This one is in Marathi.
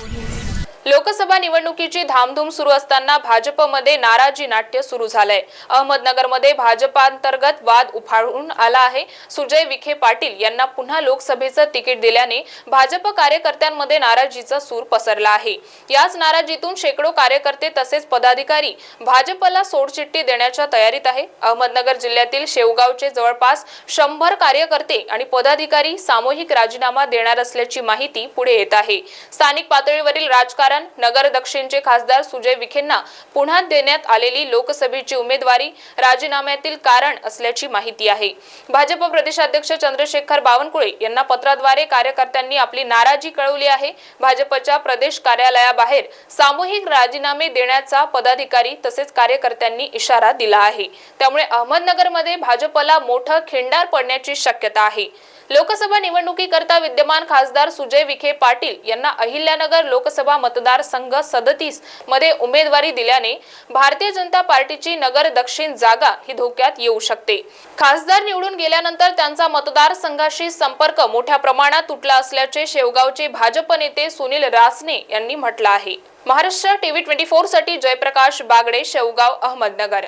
Audio. लोकसभा निवडणुकीची धामधूम सुरू असताना भाजपमध्ये नाराजी नाट्य सुरू झालंय. अहमदनगरमध्ये भाजपांतर्गत वाद उफाळून आला आहे. सुजय विखे पाटील यांना पुन्हा लोकसभेचं तिकीट दिल्याने भाजप कार्यकर्त्यांमध्ये नाराजीचा सूर पसरला आहे. याच नाराजीतून शेकडो कार्यकर्ते तसेच पदाधिकारी भाजपला सोडचिठ्ठी देण्याच्या तयारीत आहे. अहमदनगर जिल्ह्यातील शेवगावचे जवळपास शंभर कार्यकर्ते आणि पदाधिकारी सामूहिक राजीनामा देणार असल्याची माहिती पुढे येत आहे. स्थानिक पातळीवरील राजकारण कारण नगर दक्षिणचे खासदार सुजय विखेंना पुन्हा देण्यात आलेली लोकसभेची उमेदवारी राजीनाम्यातील कारण असल्याची माहिती आहे. भाजप प्रदेशाध्यक्ष चंद्रशेखर बावनकुळे यांना पत्राद्वारे कार्यकर्त्यांनी आपली नाराजी कळवली आहे. भाजपच्या प्रदेश कार्यालयाबाहेर सामूहिक राजीनामे देण्याचा पदाधिकारी तसेच कार्यकर्त्यांनी इशारा दिला आहे. त्यामुळे अहमदनगरमध्ये भाजपला मोठं खिंडार पडण्याची शक्यता आहे. लोकसभा निवडणुकीकरता विद्यमान खासदार सुजय विखे पाटील यांना अहिल्यानगर लोकसभा मतदारसंघ सदतीसमध्ये उमेदवारी दिल्याने भारतीय जनता पार्टीची नगर दक्षिण जागा ही धोक्यात येऊ शकते. खासदार निवडून गेल्यानंतर त्यांचा मतदारसंघाशी संपर्क मोठ्या प्रमाणात तुटला असल्याचे शेवगावचे भाजप नेते सुनील रासने यांनी म्हटलं आहे. महाराष्ट्र टीव्ही ट्वेंटी फोरसाठी जयप्रकाश बागडे शेवगाव अहमदनगर.